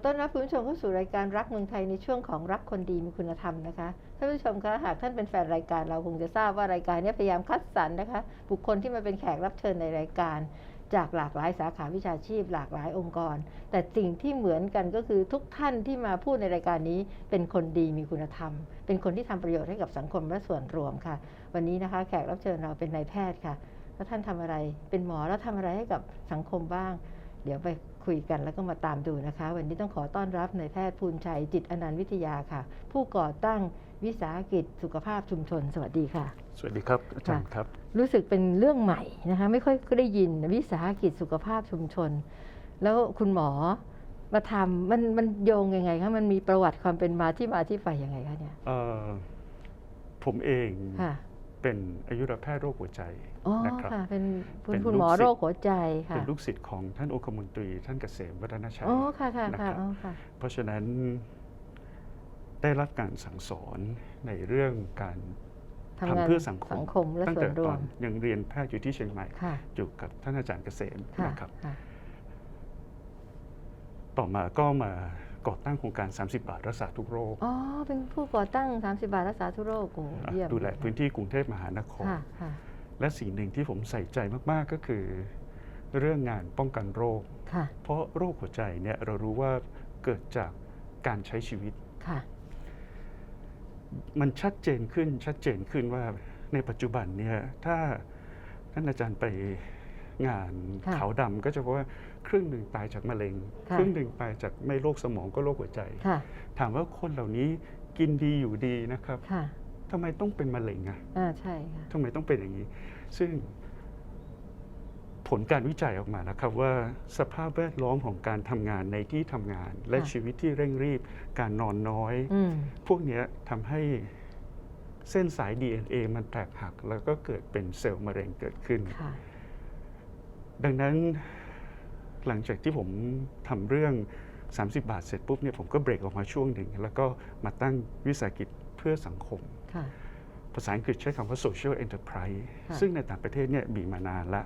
ขอต้อนรับคุณผู้ชมเข้าสู่รายการรักเมืองไทยในช่วงของรักคนดีมีคุณธรรมนะคะท่านผู้ชมคะหากท่านเป็นแฟนรายการเราคงจะทราบว่ารายการนี้พยายามคัดสรรนะคะ บุคคลที่มาเป็นแขกรับเชิญในรายการ จากหลากหลายสาขาวิชาชีพ หลากหลายองค์กร แต่สิ่งที่เหมือนกันก็คือทุกท่านที่มาพูดในรายการนี้ เป็นคนดีมีคุณธรรม เป็นคนที่ทำประโยชน์ให้กับสังคมและส่วนรวมค่ะ วันนี้นะคะ แขกรับเชิญเราเป็นนายแพทย์ค่ะแล้วท่านทำอะไรเป็นหมอแล้วทำอะไรให้กับสังคมบ้าง เดี๋ยวไป คุยกันแล้วก็มาตามดูนะคะ วันนี้ต้องขอต้อนรับนายแพทย์ภูลชัยจิตอนันต์วิทยาค่ะ ผู้ก่อตั้งวิสาหกิจสุขภาพชุมชน สวัสดีค่ะ สวัสดีครับอาจารย์ครับ รู้สึกเป็นเรื่องใหม่นะคะ ไม่ค่อยได้ยินวิสาหกิจสุขภาพชุมชน แล้วคุณหมอมาทำมันมันโยงยังไงคะมันมีประวัติความเป็นมาที่มาที่ไปยังไงคะเนี่ยเอ่อผมเองค่ะ เป็นอายุรแพทย์โรคหัวใจอ๋อนะครับค่ะเป็นคุณเป็นคุณหมอลูกศิษย์โรคหัวใจค่ะเป็นลูกศิษย์ของท่านองคมนตรี ท่านเกษมวัฒนชัยอ๋อค่ะค่ะนะค่ะครับอ๋อค่ะเพราะฉะนั้นได้รับการสั่งสอนในเรื่องการทำงานทำเพื่อสังคมสังคมและตั้งส่วแต่นรตวอมนยังเรียนแพทย์อยู่ที่เชียงใหม่ค่ะอยู่กับท่านอาจารย์เกษมค่ะนะครับค่ะต่อมาก็มา ก่อตั้งโครงการ 30 บาทรักษาทุกโรค อ๋อ เป็นผู้ก่อตั้ง 30 บาทรักษาทุกโรคโอ้เยี่ยมดูแลพื้นที่กรุงเทพมหานครค่ะค่ะและสิ่งหนึ่งที่ผมใส่ใจมาก ๆ ก็คือ เรื่องงานป้องกันโรคค่ะเพราะโรคหัวใจเนี่ยเรารู้ว่าเกิดจากการใช้ชีวิตค่ะมันชัดเจนขึ้นชัดเจนขึ้นว่าในปัจจุบันเนี่ยถ้าท่านอาจารย์ไปงานค่ะขาวดำก็จะพบว่า ครึ่งหนึ่งตายจากมะเร็งค่ะครึ่งหนึ่งตายจากไม่โรคสมองก็โรคหัวใจค่ะถามว่าคนเหล่านี้กินดีอยู่ดีนะครับค่ะทำไมต้องเป็นมะเร็งอะอ่าใช่ค่ะทำไมต้องเป็นอย่างนี้ ซึ่งผลการวิจัยออกมานะครับว่าสภาพแวดล้อมของการทำงานในที่ทำงาน และค่ะชีวิตที่เร่งรีบ การนอนน้อยอืมพวกเนี้ยทำให้เส้นสาย DNA มันแตกหัก แล้วก็เกิดเป็นเซลล์มะเร็งเกิดขึ้นค่ะดังนั้น หลังจากที่ผมทำเรื่อง 30 บาทเสร็จปุ๊บเนี่ยผมก็เบรกออกมาช่วงหนึ่ง แล้วก็มาตั้งวิสาหกิจเพื่อสังคมค่ะภาษาอังกฤษใช้คำว่า social enterprise ค่ะซึ่งในต่างประเทศเนี่ยมีมานานละ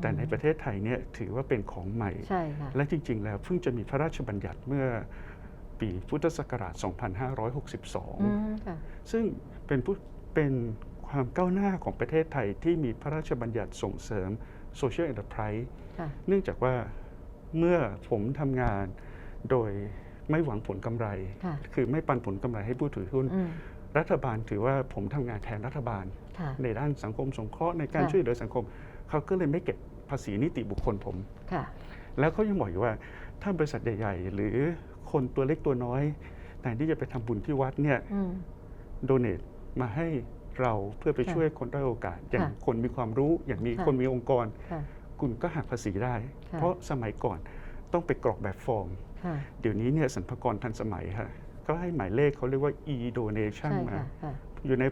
แต่ในประเทศไทยเนี่ยถือว่าเป็นของใหม่ใช่ค่ะและจริง ๆ แล้วเพิ่งจะมีพระราชบัญญัติเมื่อปีพุทธศักราชอื2562มค่ะซึ่งเป็นผู้เป็นความก้าวหน้าของประเทศไทยที่มีพระราชบัญญัติส่งเสริม social enterprise ค่ะเนื่องจากว่า เมื่อผมทำงานโดยไม่หวังผลกำไรค่ะคือไม่ปันผลกำไรให้ผู้ถือหุ้นอืมรัฐบาลถือว่าผมทำงานแทนรัฐบาลค่ะในด้านสังคมสงเคราะห์ในการค่ะช่วยเหลือสังคม เขาก็เลยไม่เก็บภาษีนิติบุคคลผมค่ะแล้วเขายังบอกอยู่ว่าถ้าบริษัทใหญ่ๆ หรือคนตัวเล็กตัวน้อยแทนที่จะไปทำบุญที่วัดเนี่ยอืมโดเนทมาให้เราเพื่อไปค่ะช่วยคนด้อยโอกาส อย่างค่ะคนมีความรู้อย่างมีค่ะคนมีองค์กร ค่ะคุณก็หักภาษีได้ ค่ะ เพราะสมัยก่อนต้องไปกรอกแบบฟอร์ม ค่ะเดี๋ยวนี้เนี่ยสรรพากรทันสมัยค่ะก็ให้หมายเลขเขาเรียกว่า e-donation ใช่มา ค่ะค่ะ อยู่ใน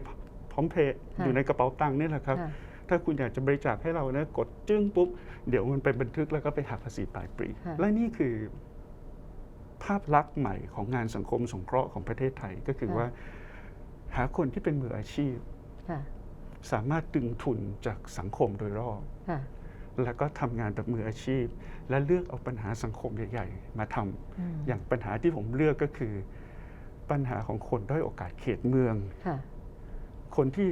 พร้อมเพย์ค่ะอยู่ในกระเป๋าตังค์นี่แหละครับ ค่ะ ถ้าคุณอยากจะบริจาคให้เรานะกดจึ้งปุ๊บ เดี๋ยวมันไปบันทึกแล้วก็ไปหักภาษีปลายปีค่ะ และนี่คือ ภาพลักษณ์ใหม่ของงานสังคมสงเคราะห์ของประเทศไทยก็คือค่ะว่า หาคนที่เป็นมืออาชีพ ค่ะสามารถดึงทุนจากสังคมโดยรอบ ค่ะ แล้วก็ทำงานแบบมืออาชีพ และเลือกเอาปัญหาสังคมใหญ่ๆ มาทำอืมอย่างปัญหาที่ผมเลือกก็คือ ปัญหาของคนด้อยโอกาสเขตเมือง ค่ะ คนที่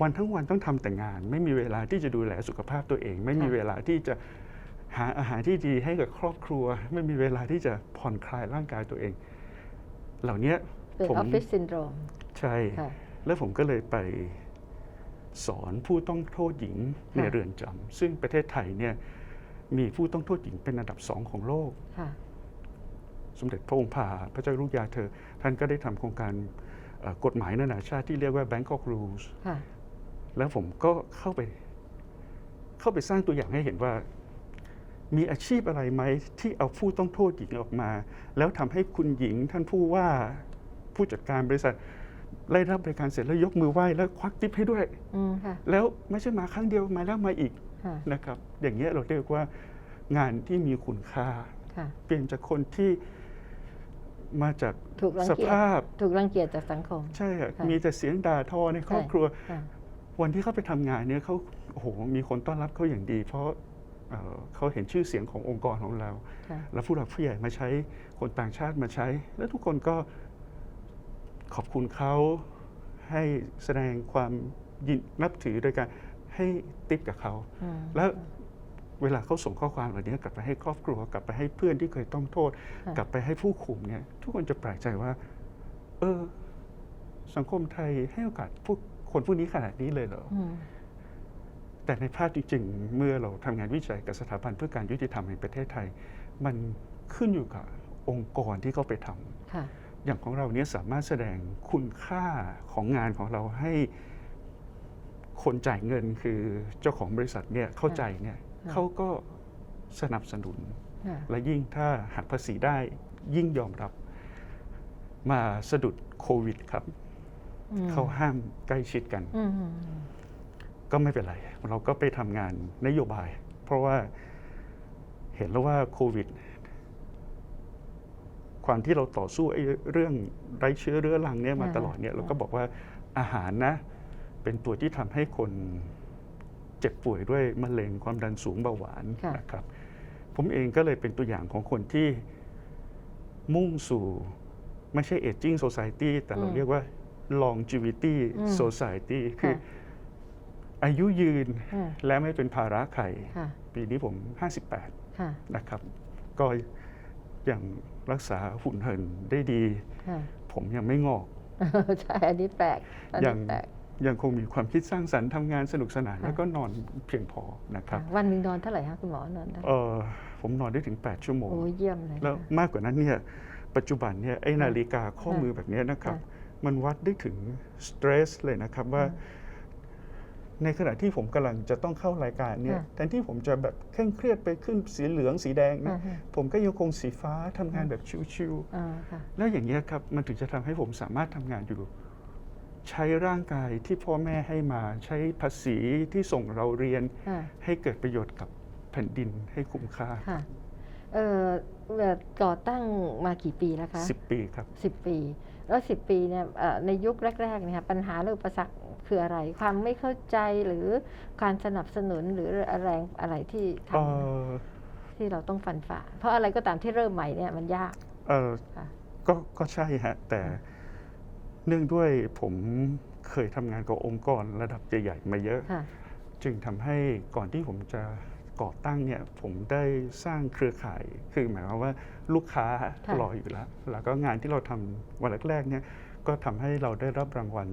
วันทั้งวันต้องทำแต่งาน ไม่มีเวลาที่จะดูแลสุขภาพตัวเอง ไม่มีค่ะเวลาที่จะหาอาหารที่ดีให้กับครอบครัว ไม่มีเวลาที่จะผ่อนคลายร่างกายตัวเอง เหล่านี้เป็นผมออฟฟิศซินโดรมใช่ ค่ะ แล้วผมก็เลยไป สอนผู้ต้องโทษหญิงในค่ะเรือนจำซึ่งประเทศไทยเนี่ยมีผู้ต้องโทษหญิงเป็นอันดับสองของโลกค่ะสมเด็จพระองค์ผ่าพระเจ้าลูกยาเธอ ท่านก็ได้ทำโครงการเอ่อกฎหมายนานาชาติที่เรียกว่า Bangkok Rules ค่ะแล้วผมก็เข้าไป เข้าไปสร้างตัวอย่างให้เห็นว่า มีอาชีพอะไรไหมที่เอาผู้ต้องโทษหญิงออกมา แล้วทำให้คุณหญิงท่านผู้ว่าผู้จัดการบริษัท ได้รับบริการเสร็จแล้วยกมือไหว้แล้วควักทิปให้ด้วย อืมค่ะ แล้วไม่ใช่มาครั้งเดียวมาแล้วมาอีกค่ะ นะครับ อย่างเงี้ยเราเรียกว่างานที่มีคุณค่า ค่ะ เปลี่ยนจากคนที่มาจากถูกรังสเกียจภาพ ถูกรังเกียจจากสังคม ใช่อะค่ะ มีแต่เสียงด่าทอในครอบครัว ค่ะ วันที่เขาไปทำงานเนี่ยเขาโอ้โหมีคนต้อนรับเขาอย่างดี เพราะเอ่อเขาเห็นชื่อเสียงขององค์กรของเรา ค่ะ แล้วผู้หลักผู้ใหญ่มาใช้คนต่างชาติมาใช้ แล้วทุกคนก็ ขอบคุณเขาให้แสดงความยินนับถือโดยการให้ติปกับเขาอืมแล้วเวลาเขาส่งข้อความเหล่านี้กลับไปให้ครอบครัว กลับไปให้เพื่อนที่เคยต้องโทษค่ะกลับไปให้ผู้คุมเนี่ยทุกคนจะแปลกใจว่า เออ สังคมไทยให้โอกาสพวกคนพวกนี้ขนาดนี้เลยเหรออืมแต่ในภาพจริงๆ เมื่อเราทำงานวิจัยกับสถาบันเพื่อการยุติธรรมแห่งประเทศไทย มันขึ้นอยู่กับองค์กรที่เขาไปทำค่ะ อย่างของเราเนี่ยสามารถแสดงคุณค่าของงานของเราให้คนจ่ายเงินคือเจ้าของบริษัทเนี่ยเข้าใจเนี่ยค่ะเขาก็สนับสนุนค่ะและยิ่งถ้าหักภาษีได้ยิ่งยอมรับมาสะดุดโควิดครับอืมเขาห้ามใกล้ชิดกันอืมก็ไม่เป็นไร เราก็ไปทำงานนโยบาย เพราะว่าเห็นแล้วว่าโควิด ความที่เราต่อสู้ไอ้เรื่องไร้เชื้อเรื้อรังเนี่ยมาอ่าตลอดเนี่ยอ่าเราก็บอกว่าอาหารนะเป็นตัวที่ทำให้คนเจ็บป่วยด้วยมะเร็งความดันสูงเบาหวานนะครับผมเองก็เลยเป็นตัวอย่างของคนที่มุ่งสู่ไม่ใช่ aging society แต่เราเรียกว่า longevity society คือค่ะอายุยืนค่ะและไม่เป็นภาระใครค่ะปีนี้ผม 58ค่ะนะครับ ก็ยัง รักษาหุ่นเหินได้ดี ค่ะผมยังไม่งอก ใช่อันนี้แปลกอันยันี้งแปลกยังคงมีความคิดสร้างสรรค์ทำงานสนุกสนานค่ะแล้วก็นอนเพียงพอนะครับค่ะวันหนึ่งนอนเท่าไหร่คะคุณหมอนอนเท่าไหร่เออผมนอนได้ถึง 8 ชั่วโมง โอ้เยี่ยมเลยแล้วค่ะ มากกว่านั้นเนี่ยปัจจุบันเนี่ยไอ้ค่ะนาฬิกาข้อค่ะมือแบบเนี้ยนะครับค่ะมันวัดได้ถึงสเตรสเลยนะครับว่า ในขณะที่ผมกำลังจะต้องเข้ารายการเนี่ยค่ะแทนที่ผมจะแบบเคร่งเครียดไปขึ้นสีเหลืองสีแดงนะอ่าฮะผมก็ยังคงสีฟ้าทำงานแบบชิวอ่าค่ะๆแล้วอย่างนี้ยครับมันถึงจะทำให้ผมสามารถทำงานอยู่ ใช้ร่างกายที่พ่อแม่ให้มาใช้ภาษีที่ส่งเราเรียนค่ะให้เกิดประโยชน์กับแผ่นดินให้คุ้มค่าค่ะเอ่อแบบก่อตั้งมากี่ปีแล้วคะ10 ปีครับสิบปี แล้วสิบปีเนี่ยเอ่อในยุคแรกๆเนี่ยค่ะปัญหาหรืออุปสรรคคืออะไร ความไม่เข้าใจหรือการสนับสนุนหรือแรงอะไรที่ทเอ่อำที่เราต้องฟันฝ่า เพราะอะไรก็ตามที่เริ่มใหม่เนี่ยมันยากเอ่อค่ะก็ก็ใช่ฮะ แต่เนื่องด้วยผมเคยทำงานกับองค์กรระดับใหญ่ๆมาเยอะค่ะจึงทำให้ก่อนที่ผมจะ ก่อตั้งเนี่ยผมได้สร้างเครือข่าย คือหมายความว่าลูกค้าค่ะรออยู่แล้ว แล้วก็งานที่เราทำวันแรกๆเนี่ยก็ทำให้เราได้รับรางวัล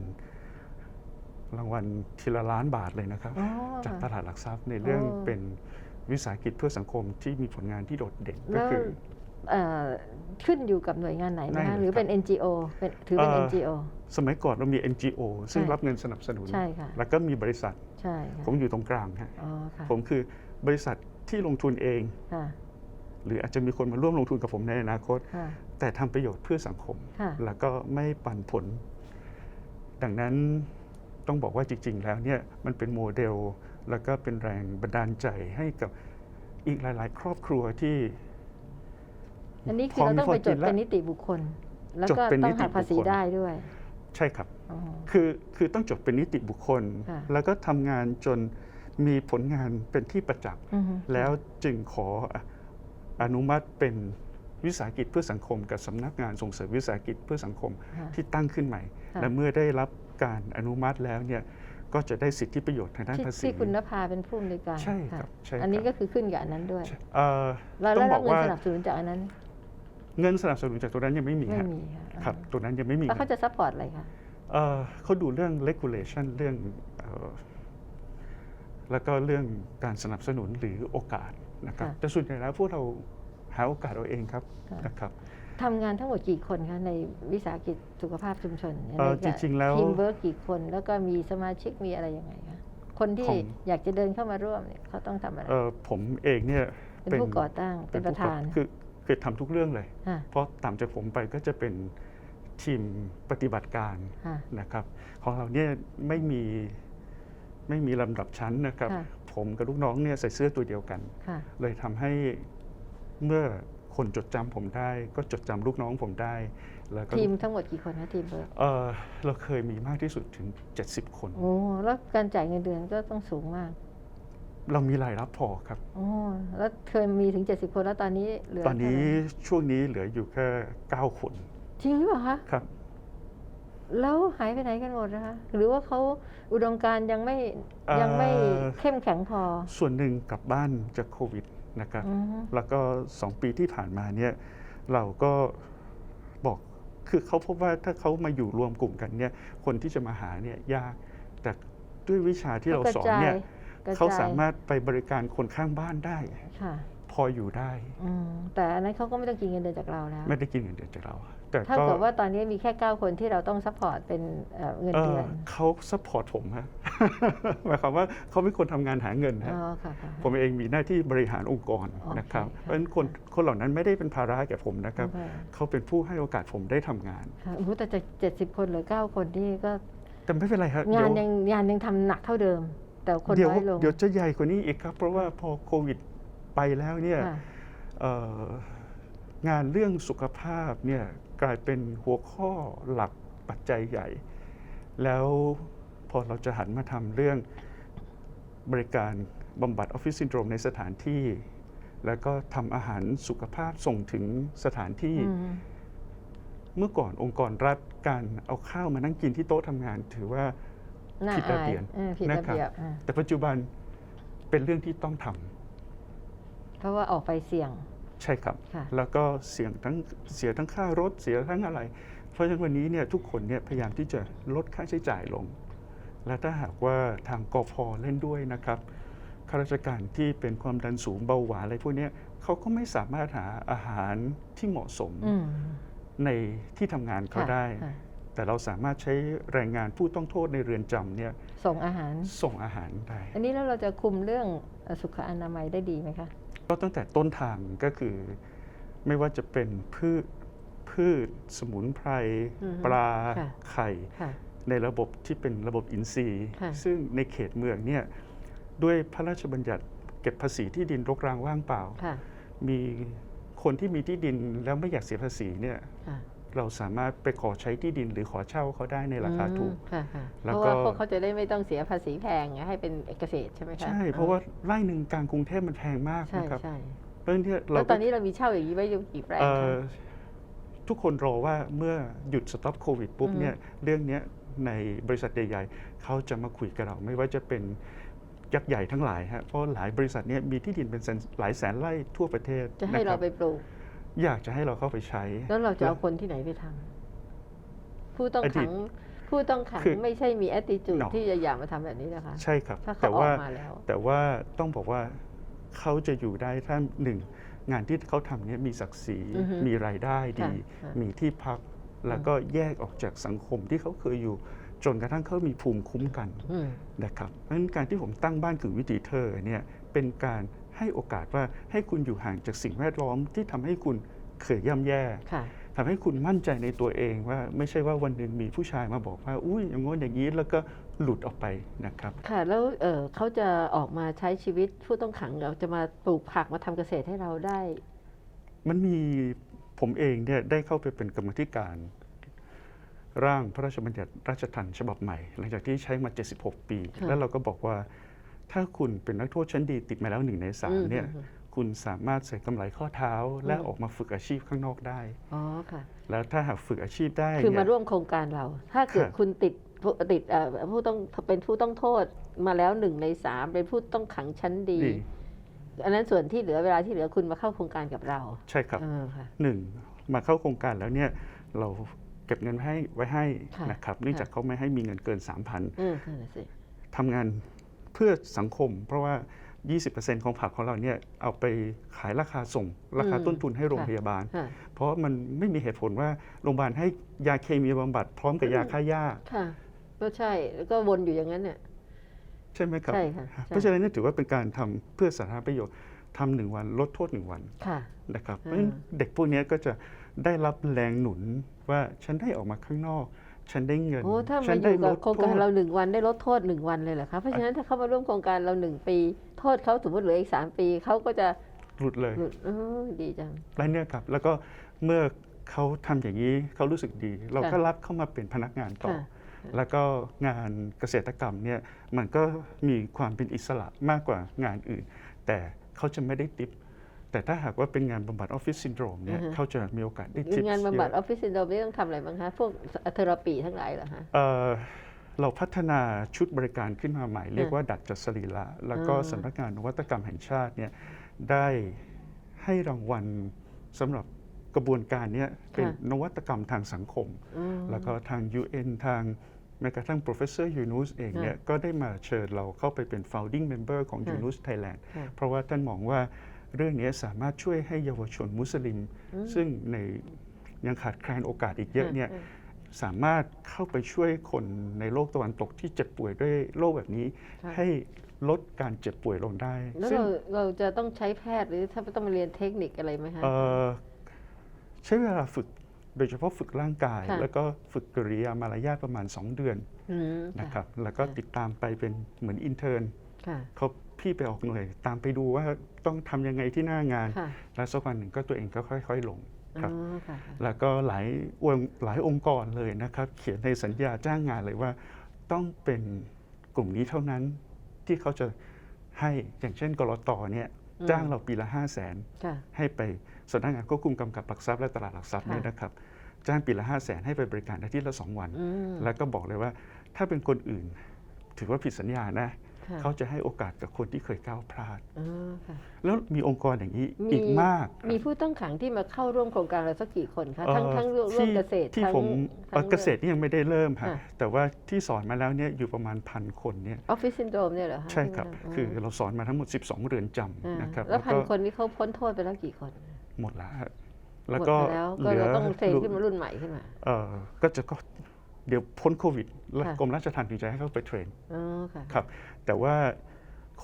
รางวัลทีละล้านบาทเลยนะครับอ๋อจากตลาดหลักทรัพย์ในเรื่องอ๋อเป็นวิสาหกิจเพื่อสังคมที่มีผลงานที่โดดเด่นก็แล้วคือเอ่อขึ้นอยู่กับหน่วยงานไหนได้นะคะเลยหรือเป็นครับ NGO เป็นถือเป็นเอ่อ NGO สมัยก่อนเรามี NGO ซึ่งใช่รับเงินสนับสนุนใช่ค่ะแล้วก็มีบริษัทใช่ค่ะผมอยู่ตรงกลางฮะอ๋อค่ะผมคือ บริษัทที่ลงทุนเองค่ะหรืออาจจะมีคนมาร่วมลงทุนกับผมในอนาคตค่ะแต่ทำประโยชน์เพื่อสังคมค่ะแล้วก็ไม่ปันผล ดังนั้นต้องบอกว่าจริง ๆ แล้วเนี่ยมันเป็นโมเดล แล้วก็เป็นแรงบันดาลใจให้กับอีกหลาย ๆ ครอบครัวที่ อันนี้คือเราต้องไปจดพอมีพอกินแล้วเป็นนิติบุคคล แล้วจดก็เป็นต้นิองติหักภาษีบุคคลได้ด้วย ใช่ครับอ๋อคือคือต้องจดเป็นนิติบุคคลค่ะแล้วก็ทำงานจน มีผลงานเป็นที่ประจักษ์อือฮึแล้วจึงขออนุมัติเป็นวิสาหกิจเพื่อสังคม กับสำนักงานส่งเสริมวิสาหกิจเพื่อสังคมค่ะที่ตั้งขึ้นใหม่ค่ะและเมื่อได้รับการอนุมัติแล้วเนี่ยก็จะได้สิทธิประโยชน์ทางด้านที่ภาษีที่คุณนภาเป็นผู้อำนวยการใช่ครับะใช่ครับอันนี้ก็คือขึ้นกับอันนั้นด้วยเอ่อแล้วต้อแล้วงบรัอบกเงินว่าสนับสนุนจากอันนั้น เงินสนับสนุนจากตัวนั้นยังไม่มีไม่ฮะมีค่ะครับตัวนั้นยังไม่มีแล้วเขาจะซัพพอร์ตอะไรคะเอ่อเขาดูเรื่อง regulation เรื่องเอ่อ แล้วก็เรื่องการสนับสนุนหรือโอกาสนะครับแต่ส่วนใหญ่แล้วพวกเราหาโอกาสเอาเองครับนะครับ ทำงานทั้งหมดกี่คนคะในวิสาหกิจสุขภาพชุมชนเอ่อจริงๆแล้วทีมเวิร์กกี่คน แล้วก็มีสมาชิกมีอะไรยังไงคะคนที่ผมอยากจะเดินเข้ามาร่วมเนี่ยเขาต้องทำอะไร เอ่อผมเองเนี่ยเป็นผู้ก่อตั้งเป็นประธานคือคือทำทุกเรื่องเลย ค่ะเพราะตามจากผมไปก็จะเป็นทีมปฏิบัติการ ค่ะ นะครับของเราเนี่ยไม่มี ไม่มีลำดับชั้นนะครับ ค่ะ ผมกับลูกน้องเนี่ยใส่เสื้อตัวเดียวกัน ค่ะ เลยทำให้เมื่อคนจดจำผมได้ ก็จดจำลูกน้องผมได้ แล้วก็ทีมทั้งหมดกี่คนคะทีมเวิร์กเออเราเคยมีมากที่สุดถึง 70 คน โอ้แล้วการจ่ายเงินเดือนก็ต้องสูงมากเรามีรายรับพอครับอ๋อแล้วเคยมีถึง 70 คนแล้วตอนนี้เหลือตอนนี้เท่าไหร่ช่วงนี้เหลืออยู่แค่ 9 คนจริงหรือเปล่าคะครับ แล้วหายไปไหนกันหมดนะคะหรือว่าเขาอุดมการณ์ยังไม่เอ่อยังไม่เข้มแข็งพอ ส่วนหนึ่งกลับบ้านจากโควิดนะครับอืมแล้วก็สองปีที่ผ่านมาเนี่ยเราก็บอกคือเขาพบว่าถ้าเขามาอยู่รวมกลุ่มกันเนี่ยคนที่จะมาหาเนี่ยยาก แต่ด้วยวิชาที่เราสอนเนี่ยกระจายเขาสามารถไปบริการคนข้างบ้านได้ค่ะพออยู่ได้อืมแต่อันนั้นเขาก็ไม่ต้องกินเงินเดือนจากเราแล้ว ไม่ได้กินเงินเดือนจากเรา แต่ถ้าก็เกิดว่าตอนนี้มีแค่ 9 คนที่เราต้องซัพพอร์ตเป็นเอ่อเงินเอ่เดืออนเขาซัพพอร์ตผมฮะหมายความว่าเขาเป็นคนทำงานหาเงินอ๋ฮะอค่ะค่ะผมเองมีหน้าที่บริหารองค์กรโอเคนะครับค่ะเพราะฉะนั้นคนคนเหล่านั้นไม่ได้เป็นภาระแก่ผมนะครับค่ะเขาเป็นผู้ให้โอกาสผมได้ทำงานค่ะโอ้โหแต่จาก70คนเหรือ9คนนี่ก็แต่ไม่เป็นไรครับงานเดี๋ยวยังงานยังทำหนักเท่าเดิม แต่คนเดี๋ยวน้อยลงเดี๋ยวจะใหญ่กว่านี้อีกครับ เพราะว่าพอโควิดไปแล้วเนี่ยค่ะเอ่อ งานเรื่องสุขภาพเนี่ยกลายเป็นหัวข้อหลักปัจจัยใหญ่ แล้วพอเราจะหันมาทำเรื่องบริการบำบัดออฟฟิศซินโดรมในสถานที่ แล้วก็ทำอาหารสุขภาพส่งถึงสถานที่อืมเมื่อก่อนองค์กรรัฐการเอาข้าวมานั่งกินที่โต๊ะทำงาน ถือว่าน่าผิดระอายเบียบเออผิดระนะครับเบียบอ่าแต่ปัจจุบันเป็นเรื่องที่ต้องทำเพราะว่าออกไปเสี่ยง ใช่ครับ ค่ะ แล้วก็เสี่ยงทั้งเสียทั้งค่ารถเสียทั้งอะไร เพราะฉะนั้นวันนี้เนี่ยทุกคนเนี่ยพยายามที่จะลดค่าใช้จ่ายลง และถ้าหากว่าทางกพเล่นด้วยนะครับข้าราชการที่เป็นความดันสูงเบาหวานอะไรพวกเนี้ยเขาก็ไม่สามารถหาอาหารที่เหมาะสมอืมในที่ทำงานเขาค่ะได้ ค่ะแต่เราสามารถใช้แรงงานผู้ต้องโทษในเรือนจำเนี่ยส่งอาหาร ส่งอาหารได้ อันนี้แล้วเราจะคุมเรื่องเอ่อสุขอนามัยได้ดีไหมคะ ก็ตั้งแต่ต้นทางก็คือ ไม่ว่าจะเป็นพืชพืชสมุนไพรอือฮึปลาค่ะ ไข่ ค่ะ ในระบบที่เป็นระบบอินทรีย์ ค่ะ ซึ่งในเขตเมืองเนี่ยด้วยพระราชบัญญัติเก็บภาษีที่ดินรกร้างว่างเปล่า ค่ะมีคนที่มีที่ดินแล้วไม่อยากเสียภาษีเนี่ย ค่ะ เราสามารถไปขอใช้ที่ดินหรือขอเช่าเขาได้ในราคาถูกอืมค่ะค่ะแล้วเพราะก็ ว่าพวกเขาจะได้ไม่ต้องเสียภาษีแพงไงให้เป็นเกษตรใช่ไหมคะใช่ เพราะว่าไร่หนึ่งกลางกรุงเทพมันแพงมากใช่นะครับใช่เพราะฉะนั้นเนี่ยแล้เราวตอนนี้เรามีเช่าอย่างนี้ไว้อยู่กี่แปลงเอ่คะ อทุกคนรอว่าเมื่อหยุดสต็อปโควิดปุ๊บอืม เนี่ยเรื่องเนี้ยในบริษัทใหญ่ๆเขาจะมาคุยกับเราไม่ว่าจะเป็นยักษ์ใหญ่ทั้งหลายฮะเพราะหลายบริษัทเนี่ยมีที่ดินเป็นแสนหลายแสนไร่ทั่วประเทศจะให้นคเราบไปปลูก อยากจะให้เราเข้าไปใช้ แล้วเราจะเอาคนที่ไหนไปทำผู้ต้องอดีขัตงผู้ต้องขังคือไม่ใช่มีแอ t ติจูด No ที่จะอยากมาทำแบบนี้นะคะใช่ครับ ถ้าเขาแต่ออว่ากมาแล้ว แต่ว่าต้องบอกว่าเขาจะอยู่ได้ถ้าหนึ่งงานที่เขาทำเนี่ยมีศักดิ์ศรีอือฮึมีรายได้ดี ค่ะค่ะมีที่พักแล้วก็แยกออกจากสังคมที่เขาเคยอยู่ จนกระทั่งเขามีภูมิคุ้มกัน อืม นะครับเพราะฉะนั้นการที่ผมตั้งบ้านกึ่งวิถีเธอเนี่ยเป็นการ ให้โอกาสว่าให้คุณอยู่ห่างจากสิ่งแวดล้อมที่ทำให้คุณเคยย่ำแย่ค่ะทำให้คุณมั่นใจในตัวเองว่าไม่ใช่ว่าวันหนึ่งมีผู้ชายมาบอกว่าอุ้ยอย่างง้นอย่างนี้แล้วก็หลุดออกไปนะครับ ค่ะแล้วเออเขาจะออกมาใช้ชีวิตผู้ต้องขังเราจะมาปลูกผักมาทำเกษตรให้เราได้ มันมีผมเองเนี่ยได้เข้าไปเป็นกรรมธิการ ร่างพระราชบัญญัติราชทัณฑ์ฉบับใหม่ หลังจากที่ใช้มา 76 ปีค่ะแล้วเราก็บอกว่า ถ้าคุณเป็นนักโทษชั้นดีติดมาแล้วหนึ่งในสามเนี่ยอืมคุณสามารถใส่กำไรข้อเท้าและอืมออกมาฝึกอาชีพข้างนอกได้ อ๋อค่ะ แล้วถ้าหากฝึกอาชีพได้คือเนี่มายร่วมโครงการเรา ถ้าเกิดค่ะคุณติดผู้ติดเอ่อผู้ต้องเป็นผู้ต้องโทษมาแล้วหนึ่งในสามเป็นผู้ต้องขังชั้นดีดี อันนั้นส่วนที่เหลือเวลาที่เหลือคุณมาเข้าโครงการกับเรา ใช่ครับเออค่ะหนึ่งมาเข้าโครงการแล้วเนี่ยเราเก็บเงินให้ไว้ให้ค่ะนะครับเนื่องจากเขาไม่ให้มีเงินเกิน3,000เออนั่นน่ะสิทำงาน เพื่อสังคม เพราะว่า 20%ของผักของเราเนี่ยเอาไปขายราคาส่ง ราคาต้นทุนให้โรงพยาบาลค่ะเพราะมันไม่มีเหตุผลว่าโรงพยาบาลให้ยาเคมีบำบัดพร้อมกับยาฆ่าหญ้าค่ะก็ใช่แล้วก็วนอยู่อย่างนั้นเนี่ยใช่ไหมครับใช่ค่ะใช่เพราะฉะนั้นเนี่ยถือว่าเป็นการทำเพื่อสาธารณประโยชน์ทำหนึ่งวันลดโทษหนึ่งวันค่ะนะครับเพอ่าราะฉะนั้นเด็กพวกเนี้ยก็จะได้รับแรงหนุนว่าฉันได้ออกมาข้างนอก ฉันได้เงินโอ้ถ้าฉัมาอได้ยู่ลกับดโครงโทการษเราหนึ่งวันได้ลดโทษหนึ่งวันเลยเหรอคะเพราะฉะนั้นถ้าเขามาร่วมโครงการเราหนึ่งปี โทษเขาสมมติเหลืออีกสามปีเขาก็จะหลุดเลยหลุดเออดีจังและเนี่ยครับ แล้วก็เมื่อเขาทำอย่างนี้เขารู้สึกดี เราก็ค่ะรับเข้ามาเป็นพนักงานต่อค่ะแล้วก็งานเกษตรกรรมเนี่ยมันก็มีความเป็นอิสระมากกว่างานอื่น แต่เขาจะไม่ได้ติป แต่ถ้าหากว่าเป็นงานบำบัดออฟฟิศซินโดรมเนี่ยอือฮะ เขาจะมีโอกาสได้ติปงานบำบัดออฟฟิศซินโดรมนี่ต้องทำอะไรบ้างคะพวกเทอราปีทั้งหลายเหรอคะเอ่อเราพัฒนาชุดบริการขึ้นมาใหม่ เรียกว่าดัดจัดสรีระแล้วก็อ่า สำนักงานนวัตกรรมแห่งชาติเนี่ยได้ให้รางวัลสำหรับกระบวนการเนี้เป็นนวัตกรรมทางสังคม อืม แล้วก็ทาง UN ทางแม้กระทั่ง professor Yunus เองเนี่ยค่ะก็ได้มาเชิญเราเข้าไปเป็น founding member ของ ค่ะ Yunus Thailand ค่ะ เพราะว่าท่านมองว่า เรื่องนี้สามารถช่วยให้เยาวชนมุสลิม ซึ่งในยังขาดแคลนโอกาสอีกเยอะเนี่ยค่ะสามารถเข้าไปช่วยคนในโลกตะวันตกที่เจ็บป่วยด้วยโรคแบบนี้ค่ะให้ลดการเจ็บป่วยลงได้แล้วซึ่งเราเราจะต้องใช้แพทย์หรือถ้าต้องมาเรียนเทคนิคอะไรไหมคะเอ่อใช้เวลาฝึกโดยเฉพาะฝึกร่างกายค่ะแล้วก็ฝึกกริยามารยาทประมาณ 2 เดือนมนะครับแล้วก็ค่ะติดตามไปเป็นเหมือนอินเทอร์นค่ะ เขาพี่ไปออกหน่วย ตามไปดูว่าต้องทำยังไงที่หน้างานค่ะแล้วสักวันหนึ่งก็ตัวเองก็ค่อย ๆ ลงครับอ๋อค่ะค่ะแล้วก็หลายองค์หลายองค์กรเลยนะครับ เขียนในสัญญาจ้างงานเลยว่า ต้องเป็นกลุ่มนี้เท่านั้นที่เขาจะให้อย่างเช่นกรตเนี่ยอืมจ้างเราปีละ 5 0 0แสนค่ะให้ไปสำนักงานควบคุมกำกับหลักทรัพย์และตลาดหลักทรัพย์ค่ะเนี่ยนะครับ จ้างปีละ 5 0 0แสนให้ไปบริการอาทิตย์ละ 2 วันอืมแล้วก็บอกเลยว่าถ้าเป็นคนอื่น ถือว่าผิดสัญญานะค่ะ เขาจะให้โอกาสกับคนที่เคยก้าวพลาดอ๋อค่ะแล้วมีองค์กรอย่างนี้อีกมาก มีผู้ต้องขังที่มาเข้าร่วมโครงการเราสักกี่คนคะเอ่อทั้งทั้งร่วมที่เกษตรที่ทั้งผมเอ่อทั้งเกษตรนี่ยังไม่ได้เริ่มฮะค่ะแต่ว่าที่สอนมาแล้วเนี่ยอยู่ประมาณพันคนเนี่ยออฟฟิศซินโดรมเนี่ยเหรอคะใช่ครับที่มาคือเราสอนมาทั้งหมด 12 เรือนจอ่าำนะครับแล้วพันก็คนที่เขาพ้นโทษไปแล้วกี่คน หมดแล้วฮะหมแล้วดก็ไปแล้วก็เราต้องเทรนขึ้นมารุ่นใหม่ขึ้นมาเอ่อก็จะก็เดี๋ยวพ้นโควิดแล้วค่ะกรมราชทัณฑ์ถึงจะให้เขาไปเทรนอ๋อค่ะครับแต่ว่า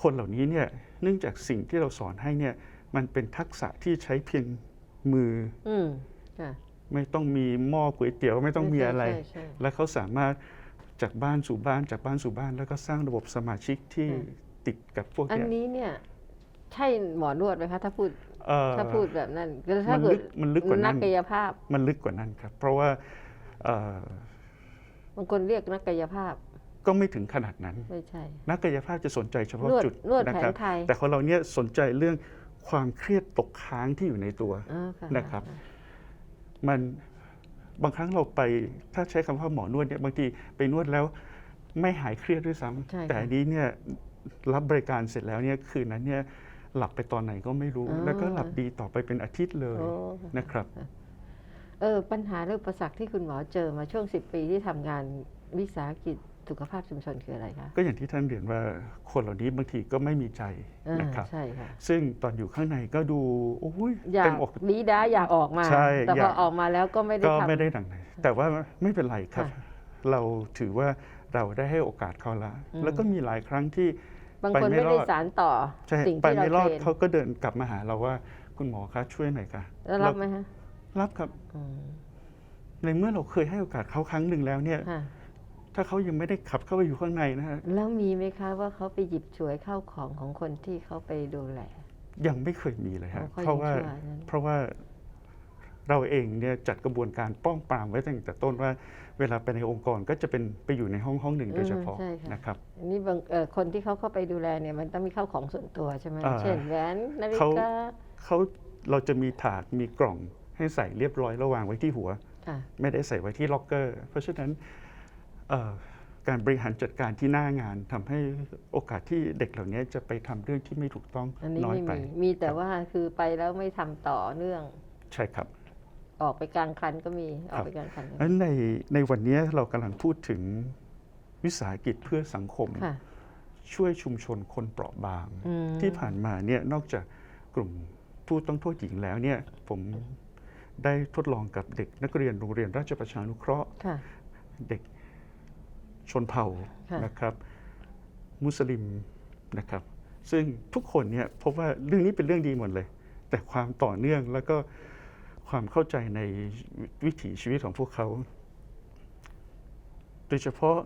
คนเหล่านี้เนี่ยเนื่องจากสิ่งที่เราสอนให้เนี่ยมันเป็นทักษะที่ใช้เพียงมืออืมค่ะ ไม่ต้องมีหม้อก๋วยเตี๋ยวไม่ต้องมีอะไรใช่ใช่และเขาสามารถจากบ้านสู่บ้านจากบ้านสู่บ้าน แล้วก็สร้างระบบสมาชิกที่ค่ะติดกับพวกอันเนี้ยนี้เนี่ย ใช่หมอนวดไหมคะ ถ้าพูดเอ่อ ถ้าพูดแบบนั้นแล้วถ้ามันเกิลึดกมันลึกกว่านั้นนักกายภาพมันลึกกว่านั้นครับ เพราะว่าเอ่อบางคนเรียกนักกายภาพ ก็ไม่ถึงขนาดนั้น ไม่ใช่ นักกายภาพจะสนใจเฉพาะนวดจุดนวดนะแผครันไทยแต่ของเราเนี่ยสนใจเรื่องความเครียดตกค้างที่อยู่ในตัวอ๋อค่ะนะครับ มันบางครั้งเราไปถ้าใช้คำว่าหมอนวดเนี่ยบางทีไปนวดแล้วไม่หายเครียดด้วยซ้ำใช่ค่ะ แต่อันนี้เนี่ยรับบริการเสร็จแล้วเนี่ยคืนนั้นเนี่ยหลับไปตอนไหนก็ไม่รู้ อ๋อ แล้วก็หลับดีต่อไปเป็นอาทิตย์เลยโอ้ค่ะนะครับ เออปัญหาเรื่องประสักที่คุณหมอเจอมาช่วง 10 ปีที่ทำงานวิสาหกิจ สุขภาพชุมชนคืออะไรคะ ก็อย่างที่ท่านเรียนว่าคนเหล่านี้บางทีก็ไม่มีใจอ่านะครับใช่ค่ะซึ่งตอนอยู่ข้างในก็ดูโอ้ยอยาเต็กมอกดีด้าอยากออกมาใช่แต่อพยาอกออกมาแล้วก็ไม่ได้ก็ทำไม่ได้ดังไหนแต่ว่าไม่เป็นไรครับค่ะเราถือว่าเราได้ให้โอกาสเขาละอืมแล้วก็มีหลายครั้งที่บางไปคนไม่ไม่รได้อดสารต่อใช่สิ่งไปที่เราไม่รอดเทรนเขาก็เดินกลับมาหาเราว่าคุณหมอคะช่วยหน่อยค่ะแล้วรับไหมฮะรับครับอืมในเมื่อเราเคยให้โอกาสเขาครั้งหนึ่งแล้วเนี่ยค่ะ ถ้าเขายังไม่ได้ขับเข้าไปอยู่ข้างในนะฮะแล้วมีไหมคะว่าเขาไปหยิบฉวยเข้าของของคนที่เขาไปดูแล ยังไม่เคยมีเลยฮะอ๋อเพราะว่าเขายังชั่วนั้นเพราะว่าเราเองเนี่ยจัดกระบวนการป้องปรามไว้ตั้งแต่ต้นว่า เวลาไปในองค์กรก็จะเป็นไปอยู่ในห้องห้องหนึ่งโดยเฉพาะอืมใช่ค่ะนะครับอันนี้บางเอ่อคนที่เขาเข้าไปดูแลเนี่ยมันต้องมีเข้าของส่วนตัวใช่ไหมอ่าเช่นแหวนนาฬิเขากาเขาเราจะมีถาดมีกล่องให้ใส่เรียบร้อยแล้ววางไว้ที่หัวค่ะไม่ได้ใส่ไว้ที่ล็อกเกอร์ เพราะฉะนั้นเอ่อ การบริหารจัดการที่หน้างานทำให้โอกาสที่เด็กเหล่านี้จะไปทำเรื่องที่ไม่ถูกต้องอันนี้น้อยไม่ไปมีมีแต่ว่าคือไปแล้วไม่ทำต่อเนื่อง ใช่ครับ ออกไปกลางคันก็มีออกไปกลางคันก็มีนั้นในในวันนี้เรากำลังพูดถึงวิสาหกิจเพื่อสังคมค่ะช่วยชุมชนคนเปราะบางอืมที่ผ่านมาเนี่ยนอกจากกลุ่มผู้ต้องโทษหญิงแล้วเนี่ยผมได้ทดลองกับเด็กนักเรียนโรงเรียนราชประชานุเคราะห์ค่ะเด็ก ชนเผ่าค่ะนะครับ มุสลิมนะครับ ซึ่งทุกคนเนี่ยพบว่าเรื่องนี้เป็นเรื่องดีหมดเลย แต่ความต่อเนื่องแล้วก็ความเข้าใจในวิถีชีวิตของพวกเขา โดยเฉพาะ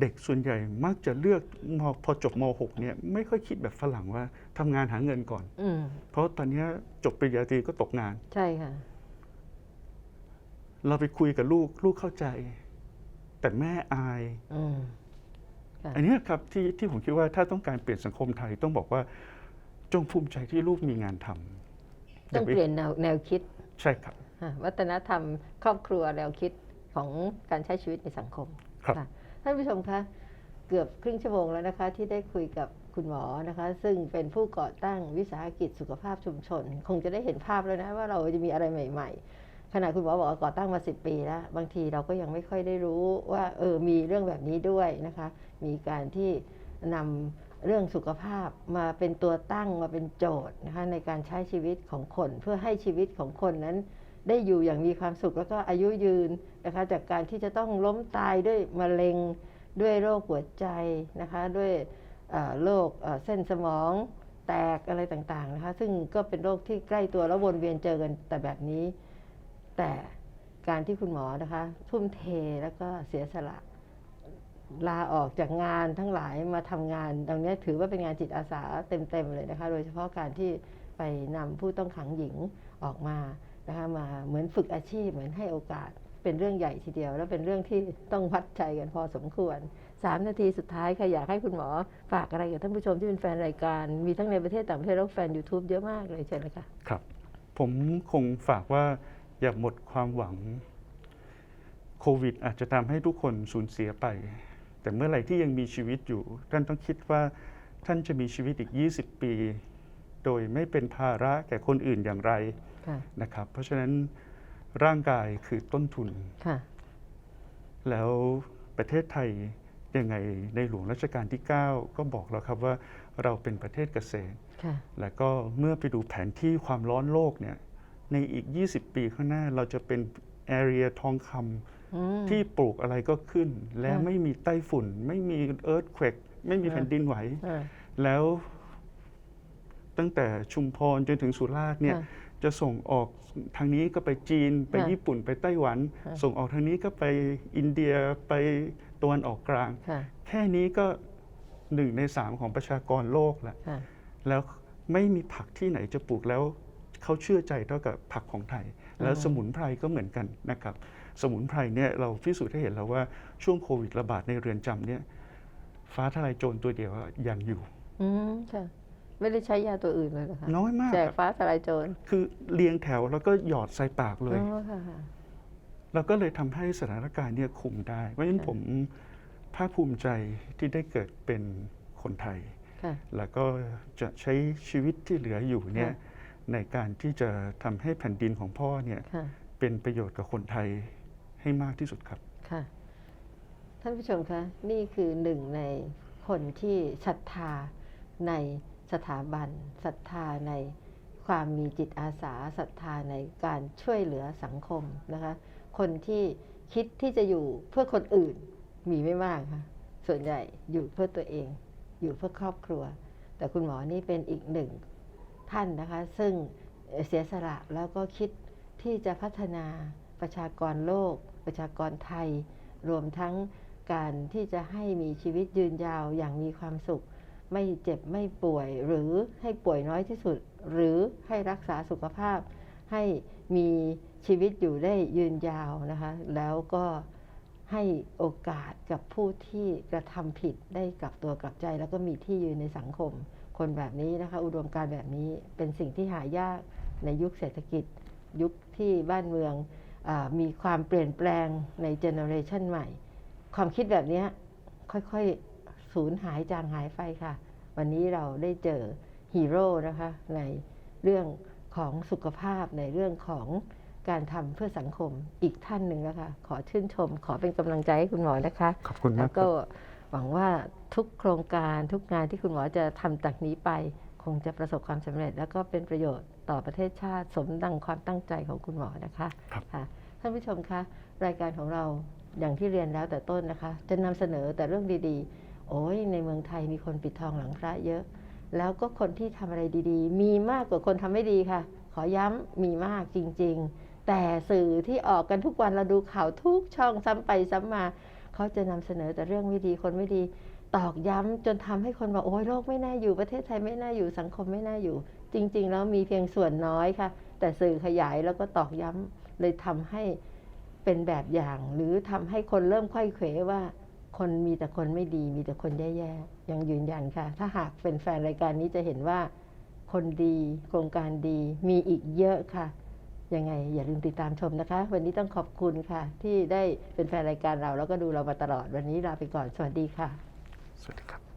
เด็กส่วนใหญ่มักจะเลือกมพอจบม .6 เนี่ยไม่ค่อยคิดแบบฝรั่งว่าทำงานหาเงินก่อนอืมเพราะตอนเนี้ยจบปริญญาตรีก็ตกงาน ใช่ค่ะ เราไปคุยกับลูกลูกเข้าใจ แต่แม่อายอืมค่ะอันเนี้ยครับที่ที่ผมคิดว่าถ้าต้องการเปลี่ยนสังคมไทยต้องบอกว่า จงภูมิใจที่ลูกมีงานทำต้องาไปเปลี่ยนแนวแนวคิดใช่ครับค่ะวัฒนธรรมครอบครัวแนวคิดของการใช้ชีวิตในสังคมครับค่ะท่านผู้ชมคะเกือบครึ่งชั่วโมงแล้วนะคะ ที่ได้คุยกับคุณหมอนะคะ ซึ่งเป็นผู้ก่อตั้งวิสาหกิจสุขภาพชุมชน คงจะได้เห็นภาพแล้วนะว่าเราจะมีอะไรใหม่ ๆ ขณะคุณหมอบอกว่าก่อตั้งมาสิปีแล้ว บางทีเราก็ยังไม่ค่อยได้รู้ว่าเออมีเรื่องแบบนี้ด้วยนะคะ มีการที่นำเรื่องสุขภาพมาเป็นตัวตั้งมาเป็นโจทย์นะคะในการใช้ชีวิตของคน เพื่อให้ชีวิตของคนนั้น ได้อยู่อย่างมีความสุขแล้วก็อายุยืนนะคะจากการที่จะต้องล้มตายด้วยมะเร็งด้วยโรคหัวใจนะคะด้วยโรคเอ่อเส้นสมองแตกอะไรต่างๆนะคะซึ่งก็เป็นโรคที่ใกล้ตัวแล้ววนเวียนเจอกันแต่แบบนี้ แต่การที่คุณหมอนะคะทุ่มเทแล้วก็เสียสละลาออกจากงานทั้งหลายมาทำงานตรงนี้ถือว่าเป็นงานจิตอาสาเต็มๆเลยนะคะ โดยเฉพาะการที่ไปนำผู้ต้องขังหญิงออกมานะคะมาเหมือนฝึกอาชีพเหมือนให้โอกาสเป็นเรื่องใหญ่ทีเดียว แล้วเป็นเรื่องที่ต้องวัดใจกันพอสมควรสามนาทีสุดท้ายค่ะอยากให้คุณหมอฝากอะไรกับท่านผู้ชมที่เป็นแฟนรายการ มีทั้งในประเทศต่างประเทศแล้วแฟน YouTube เยอะมากเลยเชิญเลยค่ะครับ ผมคงฝากว่า อย่าหมดความหวัง โควิด อาจจะทำให้ทุกคนสูญเสียไป แต่เมื่อไหร่ที่ยังมีชีวิตอยู่ ท่านต้องคิดว่าท่านจะมีชีวิตอีก 20 ปี โดยไม่เป็นภาระแก่คนอื่นอย่างไรค่ะนะครับ เพราะฉะนั้นร่างกายคือต้นทุนค่ะแล้วประเทศไทยยังไงในหลวงรัชกาลที่ 9 ก็บอกแล้วครับว่าเราเป็นประเทศเกษตรค่ะแล้วก็เมื่อไปดูแผนที่ความร้อนโลกเนี่ย ในอีก 20 ปีข้างหน้าเราจะเป็น area ทองคอืมำที่ปลูกอะไรก็ขึ้น และค่ะไม่มีไต้ฝุ่น ไม่มีเอิร์ธเควกไม่มีค่ะแผ่นดินไหวอ่าแล้วตั้งแต่ชุมพรจนถึงสุราษฎร์เนี่ยค่ะจะส่งออกทางนี้ก็ไปจีนไปค่ะญี่ปุ่นไปไต้หวันค่ะส่งออกทางนี้ก็ไปอินเดียไปตะวันออกกลางค่ะแค่นี้ก็หนึ่งในสามของประชากรโลกแล้วค่ะแล้วไม่มีผักที่ไหนจะปลูกแล้ว เขาเชื่อใจเท่ากับผักของไทย แล้วสมุนไพรก็เหมือนกันนะครับ สมุนไพรเนี่ยเราพิสูจน์ให้เห็นแล้วว่าช่วงโควิดระบาดในเรือนจำเนี่ยฟ้าทลายโจรตัวเดียวอะยังอยู่ อืมค่ะไม่ได้ใช้ยาตัวอื่นเลยเหรอคะน้อยมากแจกครับฟ้าทลายโจรคือเรียงแถวแล้วก็หยอดใส่ปากเลยอ๋อค่ะค่ะเราก็เลยทำให้สถานการณ์เนี่ยคุมได้เพราะฉะนั้นค่ะผมภาคภูมิใจที่ได้เกิดเป็นคนไทยค่ะแล้วก็จะใช้ชีวิตที่เหลืออยู่เนี่ยค่ะ ในการที่จะทำให้แผ่นดินของพ่อเนี่ยค่ะเป็นประโยชน์กับคนไทยให้มากที่สุดครับค่ะท่านผู้ชมคะนี่คือหนึ่งในคนที่ศรัทธาในสถาบันศรัทธาในความมีจิตอาสาศรัทธาในการช่วยเหลือสังคมนะคะคนที่คิดที่จะอยู่เพื่อคนอื่นมีไม่มากค่ะส่วนใหญ่อยู่เพื่อตัวเอง อยู่เพื่อครอบครัว แต่คุณหมอนี่เป็นอีกหนึ่ง ท่านนะคะ ซึ่งเสียสละแล้วก็คิดที่จะพัฒนาประชากรโลก ประชากรไทย รวมทั้งการที่จะให้มีชีวิตยืนยาวอย่างมีความสุข ไม่เจ็บไม่ป่วยหรือให้ป่วยน้อยที่สุด หรือให้รักษาสุขภาพ ให้มีชีวิตอยู่ได้ยืนยาวนะคะ แล้วก็ให้โอกาสกับผู้ที่กระทำผิดได้กลับตัวกลับใจ แล้วก็มีที่ยืนในสังคม คนแบบนี้นะคะอุดมการณ์แบบนี้เป็นสิ่งที่หายากในยุคเศรษฐกิจ ยุคที่บ้านเมืองอามีความเปลี่ยนแปลงในเจเนอเรชันใหม่ ความคิดแบบเนี้ยค่อยๆสูญหายจางหายไปค่ะ วันนี้เราได้เจอฮีโร่นะคะในเรื่องของสุขภาพในเรื่องของการทำเพื่อสังคมอีกท่านหนึ่งนะคะ ขอชื่นชม ขอเป็นกำลังใจให้คุณหมอนะคะ ขอบคุณแล้มาวกคก็รับ หวังว่าทุกโครงการทุกงานที่คุณหมอจะทำจากนี้ไป คงจะประสบความสำเร็จ แล้วก็เป็นประโยชน์ต่อประเทศชาติ สมดังความตั้งใจของคุณหมอนะคะครับ ค่ะท่านผู้ชมคะ รายการของเราอย่างที่เรียนแล้วแต่ต้นนะคะ จะนำเสนอแต่เรื่องดีๆ โอ้ยในเมืองไทยมีคนปิดทองหลังพระเยอะ แล้วก็คนที่ทำอะไรดีๆ มีมากกว่าคนทำไม่ดีค่ะ ขอย้ำมีมากจริงๆ แต่สื่อที่ออกกันทุกวันเราดูข่าวทุกช่องซ้ำไปซ้ำมา เขาจะนำเสนอแต่เรื่องไม่ดีคนไม่ดีตอกย้ำจนทำให้คนบอกโอ้ยโลกไม่น่าอยู่ประเทศไทยไม่น่าอยู่สังคมไม่น่าอยู่ จริง ๆ แล้วมีเพียงส่วนน้อยค่ะ แต่สื่อขยายแล้วก็ตอกย้ำเลยทำให้เป็นแบบอย่าง หรือทำให้คนเริ่มค่อยเขวว่า คนมีแต่คนไม่ดี มีแต่คนแย่ๆยังยืนยันค่ะ ถ้าหากเป็นแฟนรายการนี้จะเห็นว่า คนดี โครงการดี มีอีกเยอะค่ะ ยังไงอย่าลืมติดตามชมนะคะ วันนี้ต้องขอบคุณค่ะ ที่ได้เป็นแฟนรายการเราแล้วก็ดูเรามาตลอดวันนี้ลาไปก่อนสวัสดีค่ะ สวัสดีครับ